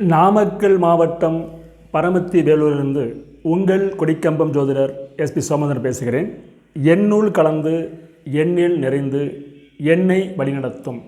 நாமக்கல் மாவட்டம் பரமத்தி வேலூரிலிருந்து உங்கள் கொடிக்கம்பம் ஜோதிடர் எஸ்பி சோமந்தர் பேசுகிறேன். எண்ணூல் கலந்து எண்ணில் நிறைந்து என்னை வழிநடத்தும்.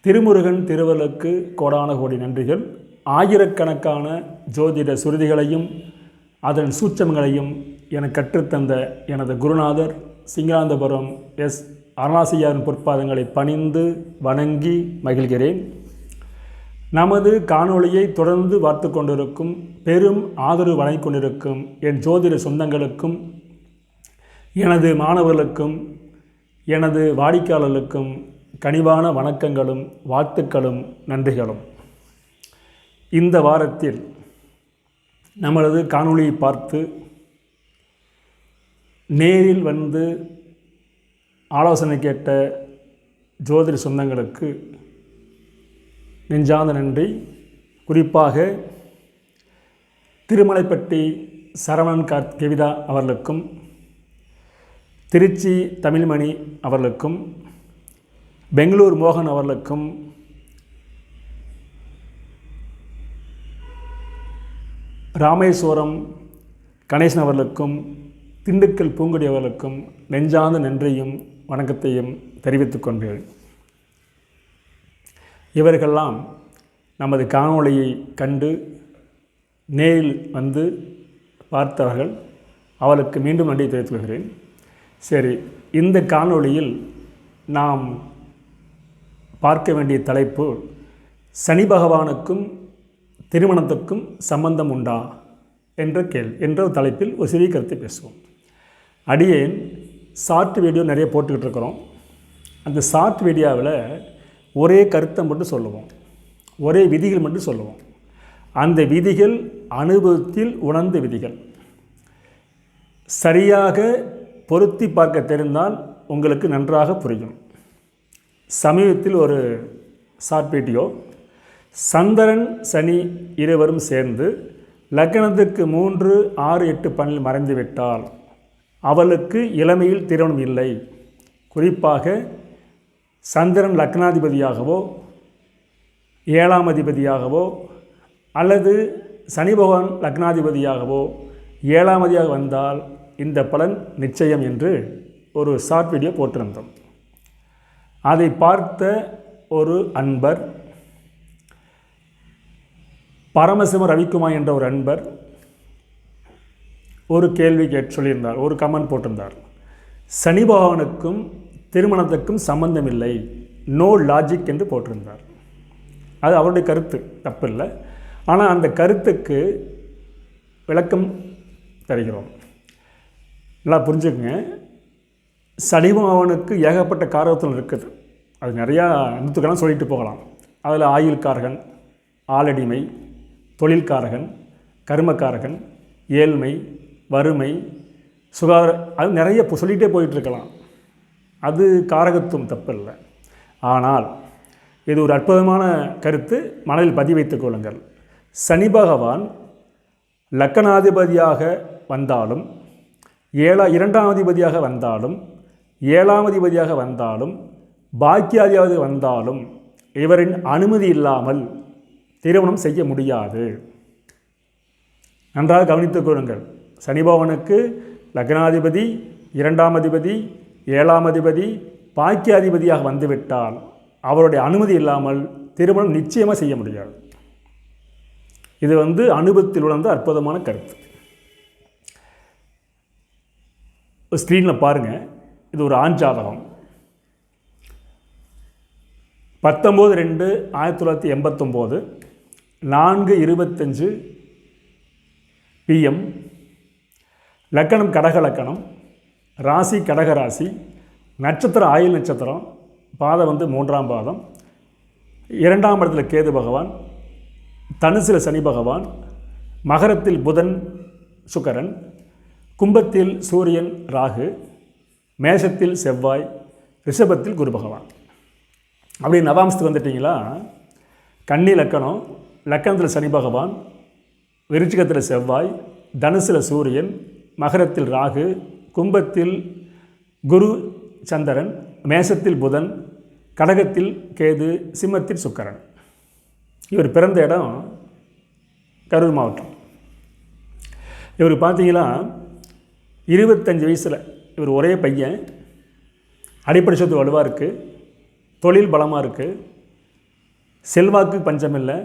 திருமுருகன் திருவலுக்கு கோடான கோடி நன்றிகள். ஆயிரக்கணக்கான ஜோதிட சுருதிகளையும் அதன் சூட்சமங்களையும் எனக்கு கற்றுத்தந்த எனது குருநாதர் சிங்காந்தபுரம் எஸ் அருணாசியாரின் பொற்பாதங்களை பணிந்து வணங்கி மகிழ்கிறேன். நமது காணொளியை தொடர்ந்து பார்த்து கொண்டிருக்கும் பெரும் ஆதரவு வழங்கிக் கொண்டிருக்கும் என் ஜோதிட சொந்தங்களுக்கும் எனது மாணவர்களுக்கும் எனது வாடிக்கையாளர்களுக்கும் கனிவான வணக்கங்களும் வாழ்த்துக்களும் நன்றிகளும். இந்த வாரத்தில் நம்மளது காணொளியை பார்த்து நேரில் வந்து ஆலோசனை கேட்ட ஜோதிட சொந்தங்களுக்கு நெஞ்சார்ந்த நன்றி. குறிப்பாக திருமலைப்பட்டி சரவணன் கார்த் கவிதா அவர்களுக்கும் திருச்சி தமிழ்மணி அவர்களுக்கும் பெங்களூர் மோகன் அவர்களுக்கும் ராமேஸ்வரம் கணேசன் அவர்களுக்கும் திண்டுக்கல் பூங்குடி அவர்களுக்கும் நெஞ்சார்ந்த நன்றியும் வணக்கத்தையும் தெரிவித்துக் கொண்டேன் இவர்களெல்லாம் நமது காணொளியை கண்டு நேரில் வந்து பார்த்தவர்கள் அவளுக்கு மீண்டும் நன்றி தெரிவித்துக் கொள்கிறேன். சரி இந்த காணொளியில் நாம் பார்க்க வேண்டிய தலைப்பு சனி பகவானுக்கும் திருமணத்துக்கும் சம்பந்தம் உண்டா? என்ற கேள் என்ற ஒரு தலைப்பில் ஒரு சிறிய கருத்தை பேசுவோம். அடியேன் ஷார்ட் வீடியோ நிறைய போட்டுக்கிட்டு இருக்கிறோம். அந்த ஷார்ட் வீடியோவில் ஒரே கருத்தை மட்டும் சொல்லுவோம். ஒரே விதிகள் மட்டும் சொல்லுவோம். அந்த விதிகள் அனுபவத்தில் உணர்ந்த விதிகள். சரியாக பொருத்தி பார்க்க தெரிந்தால் உங்களுக்கு நன்றாக புரியும். சமீபத்தில் ஒரு ஷார்ட் வீடியோ சந்திரன் சனி இருவரும் சேர்ந்து லக்னத்துக்கு மூன்று ஆறு எட்டு பன்னில் மறைந்து விட்டால் அவளுக்கு இளமையில் திருமணம் இல்லை. குறிப்பாக சந்திரன் லக்னாதிபதியாகவோ ஏழாம் அதிபதியாகவோ அல்லது சனி பகவான் லக்னாதிபதியாகவோ ஏழாமதியாக வந்தால் இந்த பலன் நிச்சயம் என்று ஒரு ஷார்ட் வீடியோ போட்டிருந்தோம். அதை பார்த்த ஒரு அன்பர் பரமசிவ ரவிக்குமார் என்ற ஒரு அன்பர் ஒரு கேள்வி கேட்டு சொல்லியிருந்தார் ஒரு கமெண்ட் போட்டிருந்தார். சனி பகவானுக்கும் திருமணத்துக்கும் சம்பந்தம் இல்லை நோ லாஜிக் என்று போட்டிருந்தார். அது அவருடைய கருத்து தப்பில்லை ஆனால் அந்த கருத்துக்கு விளக்கம் தருகிறோம். நல்லா புரிஞ்சுக்கங்க. சனி பகவானுக்கு ஏகப்பட்ட காரகத்தில் இருக்குது. அது நிறையா நூற்றுக்கெல்லாம் சொல்லிட்டு போகலாம். அதில் ஆயுள்காரகன் ஆளடிமை தொழில்காரகன் கர்மக்காரகன் ஏழ்மை வறுமை சுகாதார அது நிறைய இப்போ சொல்லிகிட்டே போயிட்டுருக்கலாம். அது காரகத்துவம் தப்பில்லை. ஆனால் இது ஒரு அற்புதமான கருத்து. மனதில் பதிவு வைத்துக் கொள்ளுங்கள். சனி பகவான் லக்கணாதிபதியாக வந்தாலும் ஏழா இரண்டாம் அதிபதியாக வந்தாலும் ஏழாம் அதிபதியாக வந்தாலும் பாக்கியாதிபதி வந்தாலும் இவரின் அனுமதி இல்லாமல் திருமணம் செய்ய முடியாது. நன்றாக கவனித்துக் கொள்ளுங்கள். சனிபவனுக்கு லக்னாதிபதி இரண்டாம் அதிபதி ஏழாம் அதிபதி பாக்கியாதிபதியாக வந்துவிட்டால் அவருடைய அனுமதி இல்லாமல் திருமணம் நிச்சயமாக செய்ய முடியாது. இது வந்து அனுபவத்தில் உணர்ந்த அற்புதமான கருத்து. ஸ்க்ரீனில் பாருங்கள் இது ஒரு ஆண் ஜாதகம். பத்தொம்போது ரெண்டு ஆயிரத்தி தொள்ளாயிரத்தி எண்பத்தொம்போது நான்கு இருபத்தஞ்சு பிஎம் லக்கணம் கடக லக்கணம் ராசி கடக ராசி நட்சத்திரம் ஆயுள் நட்சத்திரம் பாதம் வந்து மூன்றாம் பாதம் இரண்டாம் இடத்துல கேது பகவான் தனுசில் சனி பகவான் மகரத்தில் புதன் சுக்கரன் கும்பத்தில் சூரியன் ராகு மேஷத்தில் செவ்வாய் ரிஷபத்தில் குரு பகவான். அப்படி நவாம்சத்துக்கு வந்துட்டிங்களா? கன்னி லக்கணம் லக்கணத்தில் சனி பகவான் விருச்சிகத்தில் செவ்வாய் தனுசில் சூரியன் மகரத்தில் ராகு கும்பத்தில் குரு சந்திரன் மேசத்தில் புதன் கடகத்தில் கேது சிம்மத்தில் சுக்கரன். இவர் பிறந்த இடம் கரூர் மாவட்டம். இவர் பார்த்தீங்கன்னா இருபத்தஞ்சி வயசில் இவர் ஒரே பையன். அடிப்படை சொத்து வலுவாக இருக்குது தொழில் பலமாக இருக்குது செல்வாக்கு பஞ்சம் இல்லை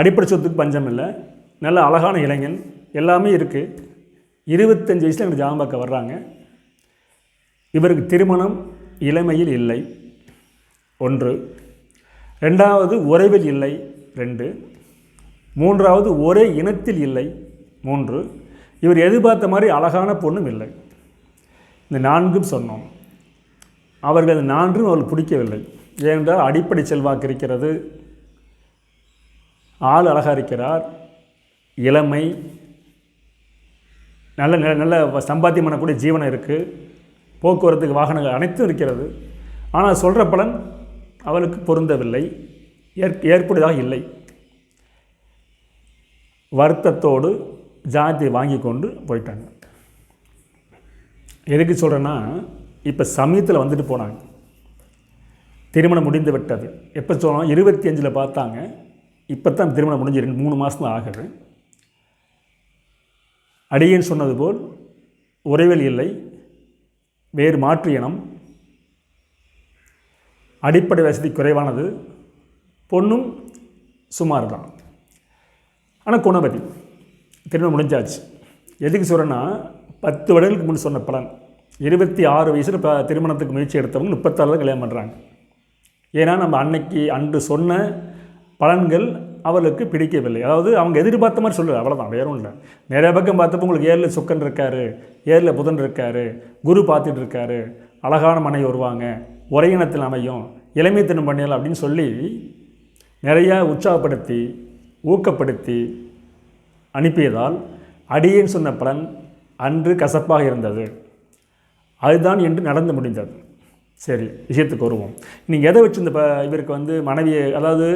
அடிப்படை சொத்துக்கு பஞ்சம் இல்லை நல்ல அழகான இளைஞன். எல்லாமே இருக்குது இருபத்தஞ்சி வயசில் எனக்கு ஜாதகம் பார்க்க வர்றாங்க. இவருக்கு திருமணம் இளமையில் இல்லை. ஒன்று. ரெண்டாவது உறவில் இல்லை. ரெண்டு. மூன்றாவது ஒரே இனத்தில் இல்லை. மூன்று. இவர் எதிர்பார்த்த மாதிரி அழகான பொண்ணும் இல்லை. இந்த நான்கும் சொன்னோம். அவர்கள் அந்த நான்கும் அவர்களுக்கு பிடிக்கவில்லை. ஏனென்றால் அடிப்படை செல்வாக்கு இருக்கிறது. ஆள் அழகாக இருக்கிறார். இளமை நல்ல நல்ல நல்ல சம்பாத்தியம் பண்ணக்கூடிய ஜீவனம் இருக்குது போக்குவரத்துக்கு வாகனங்கள் அனைத்தும் இருக்கிறது. ஆனால் சொல்கிற பலன் அவளுக்கு பொருந்தவில்லை. ஏற் ஏற்புடையதாக இல்லை. வருத்தத்தோடு ஜாதியை வாங்கி கொண்டு போயிட்டாங்க. எதுக்கு சொல்கிறேன்னா இப்போ சமயத்தில் வந்துட்டு போனாங்க. திருமணம் முடிந்து விட்டது. எப்போ சொன்னோம் இருபத்தி அஞ்சில் பார்த்தாங்க. இப்போ தான் திருமணம் முடிஞ்சு ரெண்டு மூணு மாதம் தான் ஆகுது. அடியேன் சொன்னது போல் உறைவல் இல்லை வேறு மாற்று இனம். அடிப்படை வசதி குறைவானது பொண்ணும் சுமார் தான் ஆனால் குணவதி திருமணம் முடிஞ்சாச்சு. எதுக்கு சொல்கிறேன்னா பத்து வருடங்களுக்கு முன் சொன்ன பலன். இருபத்தி ஆறு வயசில் இப்போ திருமணத்துக்கு முயற்சி எடுத்தவங்க முப்பத்தாறு தான் கல்யாணம் பண்ணுறாங்க ஏன்னா நம்ம அன்னைக்கு அன்று சொன்ன பலன்கள் அவளுக்கு பிடிக்கவில்லை. அதாவது அவங்க எதிர்பார்த்த மாதிரி சொல்லுது அவ்வளோதான் வேறும் இல்லை. நிறைய பக்கம் பார்த்தப்போ உங்களுக்கு ஏழில் சுக்கன் இருக்கார் ஏழில் புதன் இருக்கார் குரு பார்த்துட்டு இருக்காரு அழகான மனை வருவாங்க ஒரே இனத்தில் அமையும் இளமை தினம் பண்ணியலாம் அப்படின்னு சொல்லி நிறையா உற்சாகப்படுத்தி ஊக்கப்படுத்தி அனுப்பியதால் அடியேன் சொன்ன பலன் அன்று கசப்பாக இருந்தது. அதுதான் என்று நடந்து முடிந்தது. சரி விஷயத்துக்கு வருவோம். நீங்கள் எதை வச்சு இந்த இவருக்கு வந்து மனைவியை அதாவது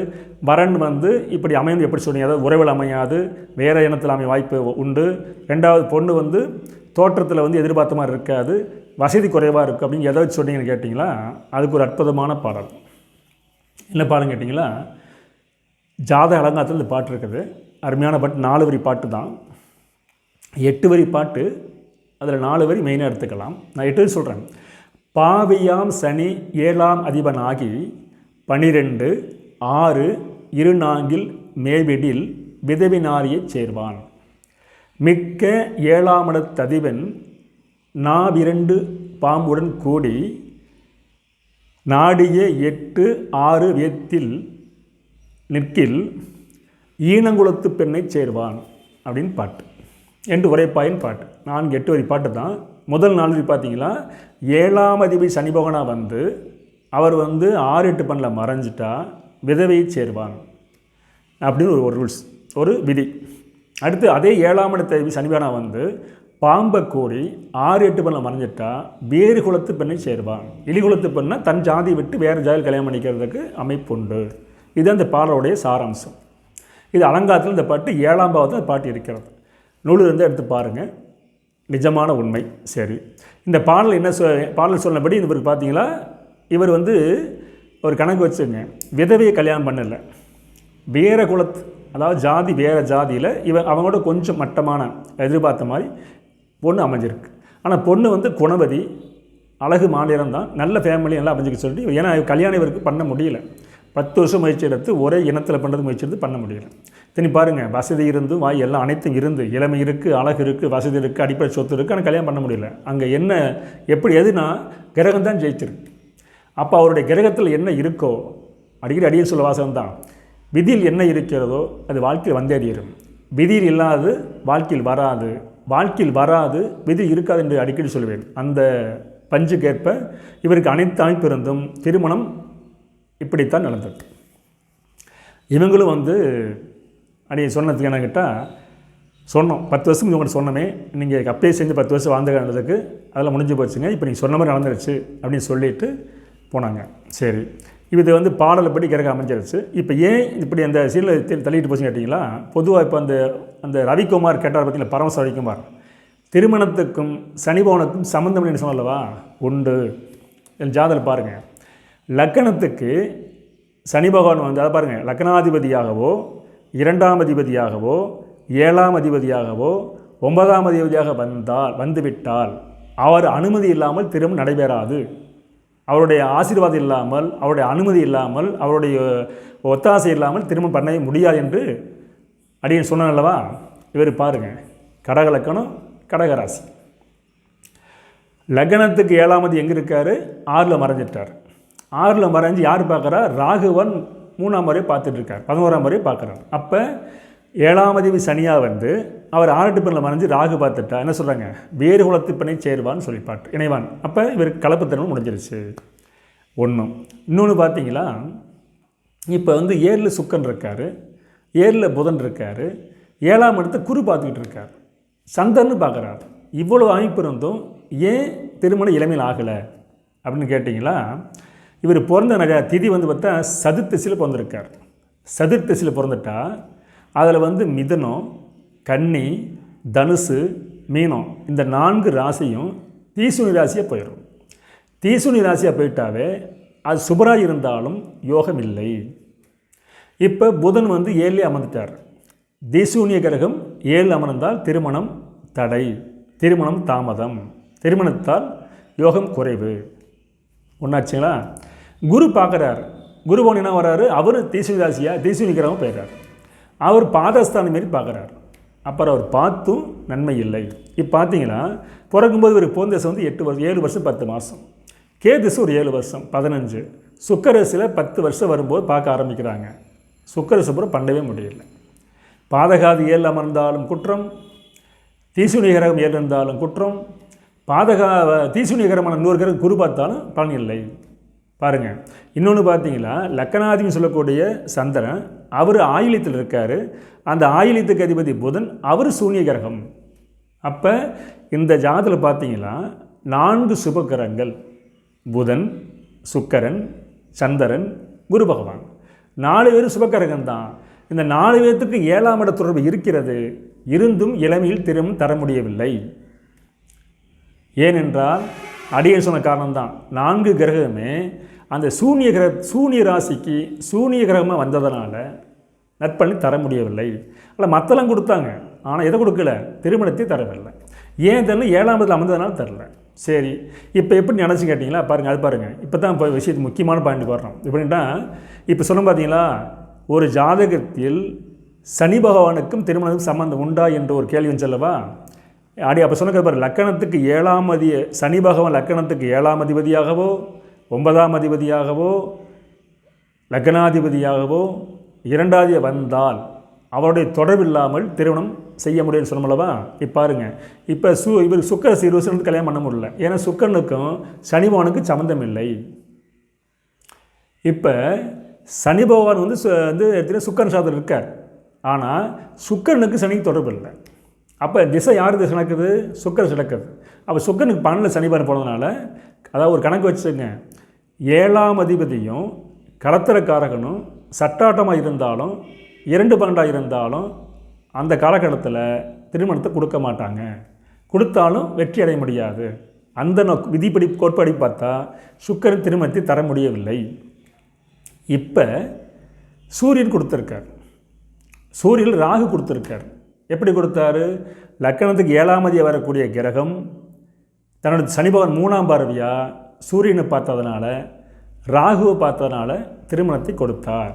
வரன் வந்து இப்படி அமையும் எப்படி சொன்னீங்க அதாவது உறவில் அமையாது வேறு இனத்தில் அமைய வாய்ப்பு உண்டு. ரெண்டாவது பொண்ணு வந்து தோற்றத்தில் வந்து எதிர்பார்த்த மாதிரி இருக்காது வசதி குறைவாக இருக்குது அப்படின்னு எதை வச்சு சொன்னீங்கன்னு கேட்டிங்களா? அதுக்கு ஒரு அற்புதமான பாடல். என்ன பாடம் கேட்டிங்களா? ஜாத அலங்காரத்தில் இந்த பாட்டு இருக்குது. அருமையான பாட்டு நாலு வரி பாட்டு தான். எட்டு வரி பாட்டு அதில் நாலு வரி மெயினாக எடுத்துக்கலாம். நான் எட்டு சொல்கிறேன் பாவியாம் சனி ஏழாம் அதிபனாகி பனிரெண்டு ஆறு இருநான்கில் மேவிடில் விதவினாரியைச் சேர்வான். மிக்க ஏழாமடத்ததிவன் நாவிரண்டு பாம்புடன் கூடி நாடிய எட்டு ஆறு வியத்தில் நிற்கில் ஈனங்குளத்து பெண்ணை சேர்வான். அப்படின்னு பாட்டு. என்று உரைப்பாயின் பாட்டு. நான்கு எட்டு வரி பாட்டு தான். முதல் நாள் பார்த்தீங்களா ஏழாம் அதிபதி சனிபகனாக வந்து அவர் வந்து ஆறு எட்டு பண்ணில் மறைஞ்சிட்டா விதவையை சேர்வான் அப்படின்னு ஒரு ஒரு ரூல்ஸ் ஒரு விதி. அடுத்து அதே ஏழாம் இடத்த சனிபகனா வந்து பாம்பை கூடி ஆறு எட்டு பண்ணில் மறைஞ்சிட்டா வேறு குலத்து பெண்ணை சேர்வான். இலி குலத்து பெண்ணை தன் ஜாதி விட்டு வேறு ஜாதியில் கல்யாணம் பண்ணிக்கிறதுக்கு அமைப்புண்டு. இது அந்த பாடலுடைய சாராம்சம். இது அலங்காரத்தில் இந்த பாட்டு ஏழாம் பாவத்தில் பாட்டு இருக்கிறது. நூலிலிருந்து எடுத்து பாருங்கள் நிஜமான உண்மை. சரி. இந்த பாடல் என்ன சொ பாடல் சொன்னபடி இவருக்கு பார்த்தீங்களா இவர் வந்து ஒரு கணக்கு வச்சுங்க. விதவையை கல்யாணம் பண்ணலை. வேற குலத்து அதாவது ஜாதி வேறு ஜாதியில் இவன் அவங்களோட கொஞ்சம் மட்டமான எதிர்பார்த்த மாதிரி பொண்ணு அமைஞ்சிருக்கு. ஆனால் பொண்ணு வந்து குணவதி அழகு மாநிலம் தான். நல்ல ஃபேமிலி நல்லா அமைஞ்சிக்க சொல்லிட்டு ஏன்னா கல்யாணம் இவருக்கு பண்ண முடியல. பத்து வருஷம் முயற்சி எடுத்து ஒரே இனத்தில் பண்ணுறது முயற்சி எடுத்து பண்ண முடியல. தனி பாருங்கள் வசதி இருந்து வாய் எல்லாம் அனைத்தும் இருந்து இளமை இருக்குது அழகு இருக்குது வசதி இருக்குது அடிப்படை சொத்து இருக்குது ஆனால் கல்யாணம் பண்ண முடியல. அங்கே என்ன எப்படி எதுனா கிரகம் தான் ஜெயிச்சிருக்கு. அப்போ அவருடைய கிரகத்தில் என்ன இருக்கோ அடிக்கடி அடியில் சொல்ல வாசகம் தான். விதியில் என்ன இருக்கிறதோ அது வாழ்க்கையில் வந்தேறியிடும் விதியில் இல்லாது வாழ்க்கையில் வராது. வாழ்க்கையில் வராது விதி இருக்காது என்று அடிக்கடி சொல்வேன். அந்த பஞ்சுக்கேற்ப இவருக்கு அனைத்து அமைப்பிருந்தும் திருமணம் இப்படித்தான் நடந்தது இவங்களும் வந்து அடி சொன்னதுக்கு என்ன கேட்டால் சொன்னோம். பத்து வருஷம் உங்கள்கிட்ட சொன்னமே. நீங்கள் அப்ளை செஞ்சு பத்து வருஷம் வாழ்ந்துக்கிறதுக்கு அதெல்லாம் முடிஞ்சு போச்சுங்க. இப்போ நீங்கள் சொன்ன மாதிரி நடந்துருச்சு அப்படின்னு சொல்லிட்டு போனாங்க. சரி. இது வந்து பாடலை படி கிரக அமைஞ்சிருச்சு இப்போ ஏன் இப்படி அந்த சீரில் தள்ளிட்டு போச்சுன்னு கேட்டிங்களா? பொதுவாக இப்போ அந்த அந்த ரவிக்குமார் கேட்டார் பார்த்தீங்களா பரமச ரவிக்குமார் திருமணத்துக்கும் சனிபவனுக்கும் சம்மந்தம் என்று சொல்லவா உண்டு. என் ஜாதல் பாருங்கள் லக்கணத்துக்கு சனி பகவான் வந்து அதை பாருங்கள் லக்னாதிபதியாகவோ இரண்டாம் அதிபதியாகவோ ஏழாம் அதிபதியாகவோ ஒன்பதாம் அதிபதியாக வந்தால் வந்துவிட்டால் அவர் அனுமதி இல்லாமல் திரும்ப நடைபெறாது. அவருடைய ஆசீர்வாதம் இல்லாமல் அவருடைய அனுமதி இல்லாமல் அவருடைய ஒத்தாசை இல்லாமல் திரும்ப பண்ண முடியாது என்று அடியன் சொன்னேன் அல்லவா? இவர் பாருங்கள் கடகலக்கணம் கடகராசி லக்னத்துக்கு ஏழாமது எங்கே இருக்கார்? ஆறில் மறைஞ்சிட்டார். ஆறில் மறைஞ்சு யார் பார்க்குறா? ராகுவன் மூணாம் முறை பார்த்துட்ருக்கார். பதினோராம் முறை பார்க்குறாரு. அப்போ ஏழாம் அதிபதி சனியாக வந்து அவர் ஆரட்டு பெண்ணில் மறைஞ்சு ராகு பார்த்துட்டா என்ன சொல்கிறாங்க வேறு குலத்து பெண்ணை சேருவான்னு சொல்லி பாட்டு இணைவான். அப்போ இவர் கலப்புத்தன்மை முடிஞ்சிருச்சு. ஒன்றும் இன்னொன்று பார்த்தீங்களா? இப்போ வந்து ஏரில் சுக்கன் இருக்கார் ஏரில் புதன் இருக்கார் ஏழாம் இடத்த குரு பார்த்துக்கிட்டு இருக்கார். சந்தன்னு பார்க்குறாரு. இவ்வளோ அமைப்பு இருந்தும் ஏன் திருமணம் இளமையில் ஆகலை? அப்படின்னு கேட்டிங்களா? இவர் பிறந்த நிறையா திதி வந்து பார்த்தா சதுர்த்திசையில் பிறந்திருக்கார். சதுர்த்திசையில் பிறந்துட்டா அதில் வந்து மிதனம் கன்னி தனுசு மீனம் இந்த நான்கு ராசியும் தீசுனி ராசியாக போயிடும் தீசுனி ராசியாக போயிட்டாவே அது சுபராக இருந்தாலும் யோகம் இல்லை. இப்போ புதன் வந்து ஏழில் அமர்ந்துட்டார். தீசூனிய கிரகம் ஏழு அமர்ந்தால் திருமணம் தடை திருமணம் தாமதம் திருமணத்தால் யோகம் குறைவு. ஒன்றாச்சுங்களா குரு பார்க்குறாரு. குரு என்ன வர்றாரு? அவர் தீசுனி ராசியாக தீசுனி போயிடுறார். அவர் பாதஸ்தானம் மாரி பார்க்குறாரு. அப்புறம் அவர் பார்த்தும் நன்மை இல்லை. இப்போ பார்த்தீங்கன்னா பிறக்கும்போது ஒரு போந்தேசம் வந்து எட்டு வருஷம் ஏழு வருஷம் பத்து மாதம் கேதிசு ஒரு ஏழு வருஷம் பதினஞ்சு. சுக்கரசில் பத்து வருஷம் வரும்போது பார்க்க ஆரம்பிக்கிறாங்க. சுக்கரசு அப்புறம் பண்ணவே முடியல. பாதகாதி ஏழு அமர்ந்தாலும் குற்றம் தீசுனி கிரகம் ஏழு இருந்தாலும் குற்றம் பாதகா தீசுனி கிரகமான இன்னொரு கிரகம் குரு பார்த்தாலும் பலன் இல்லை. பாருங்கள் இன்னொன்று பார்த்தீங்களா? லக்கணாதின்னு சொல்லக்கூடிய சந்திரன் அவர் ஆயிலத்தில் இருக்கார். அந்த ஆயிலத்துக்கு அதிபதி புதன் அவர் சூனிய கிரகம். அப்போ இந்த ஜாதத்தில் பார்த்தீங்கன்னா நான்கு சுபகிரகங்கள் புதன் சுக்கரன் சந்திரன் குரு பகவான். நாலு பேர் சுபக்கிரகம் தான் இந்த நாலு பேர்த்துக்கு ஏழாம் இட தொடர்பு இருக்கிறது. இருந்தும் இளமையில் திறமும் தர முடியவில்லை. ஏனென்றால் அடியன் சொன்ன காரணம் தான் நான்கு கிரகமே அந்த சூனிய கிரக சூனிய ராசிக்கு சூனிய கிரகமாக வந்ததுனால நற்பண்ணி தர முடியவில்லை. அல்ல மற்றெல்லாம் கொடுத்தாங்க. ஆனால் எதை கொடுக்கல? திருமணத்தை தரவில்லை. ஏன் தெரில? ஏழாம் இடத்துல அமர்ந்ததுனால தரல. சரி இப்போ எப்படி நினச்சி கேட்டிங்களா? பாருங்கள் அது பாருங்கள் இப்போ தான் இப்போ விஷயத்து முக்கியமான பாயிண்ட் வர்றோம். எப்படின்னா இப்போ சொன்ன பார்த்தீங்களா ஒரு ஜாதகத்தில் சனி பகவானுக்கும் திருமணத்துக்கும் சம்மந்தம் உண்டா என்று ஒரு கேள்வி சொல்லவா ஆடி அப்போ சொன்ன பாரு லக்கணத்துக்கு ஏழாம் அதிய சனி பகவான் லக்கணத்துக்கு ஏழாம் அதிபதியாகவோ ஒன்பதாம் அதிபதியாகவோ லக்னாதிபதியாகவோ இரண்டாவது வந்தால் அவருடைய தொடர்பில்லாமல் திருமணம் செய்ய முடியும்னு சொல்லமல்லவா இப்போ பாருங்கள் இப்போ சு இவர் சுக்கர இருபது கல்யாணம் பண்ண முடியல. ஏன்னா சுக்கரனுக்கும் சனிபவனுக்கும் சம்மந்தம் இல்லை. இப்போ சனி பகவான் வந்து வந்து எடுத்துகிட்டா சுக்கரன் சாதத்தில் இருக்கார். ஆனால் சுக்கரனுக்கு சனிக்கு தொடர்பு இல்லை. அப்போ திசை யார் திசை நடக்குது? சுக்கரன் நடக்குது. அப்போ சுக்கரனுக்கு பன்னெண்டு சனிபாரம் போனதுனால அதாவது ஒரு கணக்கு வச்சுங்க ஏழாம் அதிபதியும் கடத்திரக்காரகனும் சட்டாட்டமாக இருந்தாலும் இரண்டு பன்னெண்டாக இருந்தாலும் அந்த காலகட்டத்தில் திருமணத்தை கொடுக்க மாட்டாங்க. கொடுத்தாலும் வெற்றி அடைய முடியாது. அந்த நோக் விதிப்படி கோட்பாடி பார்த்தா சுக்கரன் திருமணத்தை தர முடியவில்லை. இப்போ சூரியன் கொடுத்துருக்கார். சூரியன் ராகு கொடுத்துருக்கார். எப்படி கொடுத்தாரு? லக்கணத்துக்கு ஏழாம் அதிக வரக்கூடிய கிரகம் தன்னோட சனிபவன் மூணாம் பார்வையாக சூரியனை பார்த்ததுனால ராகுவை பார்த்ததுனால திருமணத்தை கொடுத்தார்.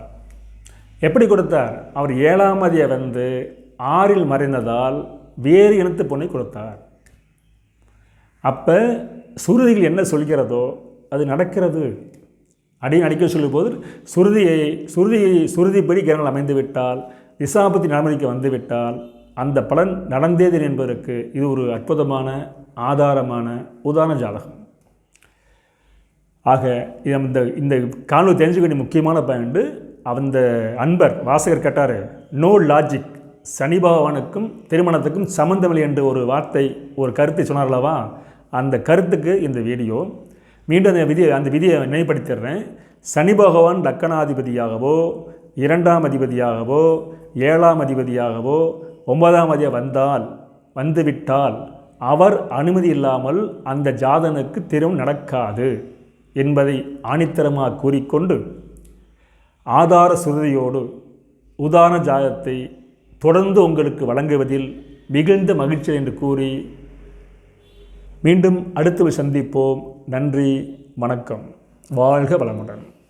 எப்படி கொடுத்தார்? அவர் ஏழாம் அதியை வந்து ஆறில் மறைந்ததால் வேறு இனத்து பொண்ணை கொடுத்தார். அப்போ சுருதிகள் என்ன சொல்கிறதோ அது நடக்கிறது. அப்படின்னு அடிக்க சொல்லும்போது சுருதியை சுருதியை சுருதிப்படி கிரகங்கள் அமைந்து விட்டால் திசாபத்தி நடைமுறைக்கு வந்துவிட்டால் அந்த பலன் நடந்தேது என்பதற்கு இது ஒரு அற்புதமான ஆதாரமான உதாரண ஜாதகம். ஆக இந்த இந்த காணொலி தெரிஞ்சுக்க வேண்டிய முக்கியமான பாயிண்ட்டு அந்த அன்பர் வாசகர் கேட்டார் நோ லாஜிக் சனி பகவானுக்கும் திருமணத்துக்கும் சம்மந்தமில்லை என்று ஒரு வார்த்தை ஒரு கருத்தை சொன்னார்லவா அந்த கருத்துக்கு இந்த வீடியோ மீண்டும் அந்த விதியை அந்த விதியை நினைப்படுத்திடுறேன் சனி பகவான் லக்கணாதிபதியாகவோ இரண்டாம் அதிபதியாகவோ ஏழாம் அதிபதியாகவோ ஒன்பதாம் அதிபதி வந்தால் வந்துவிட்டால் அவர் அனுமதி இல்லாமல் அந்த ஜாதனுக்கு திருமணம் நடக்காது என்பதை ஆணித்தரமாக கூறிக்கொண்டு ஆதார சுருதியோடு உதாரண ஜாதத்தை தொடர்ந்து உங்களுக்கு வழங்குவதில் மிகுந்த மகிழ்ச்சி என்று கூறி மீண்டும் அடுத்து சந்திப்போம். நன்றி வணக்கம். வாழ்க வளமுடன்.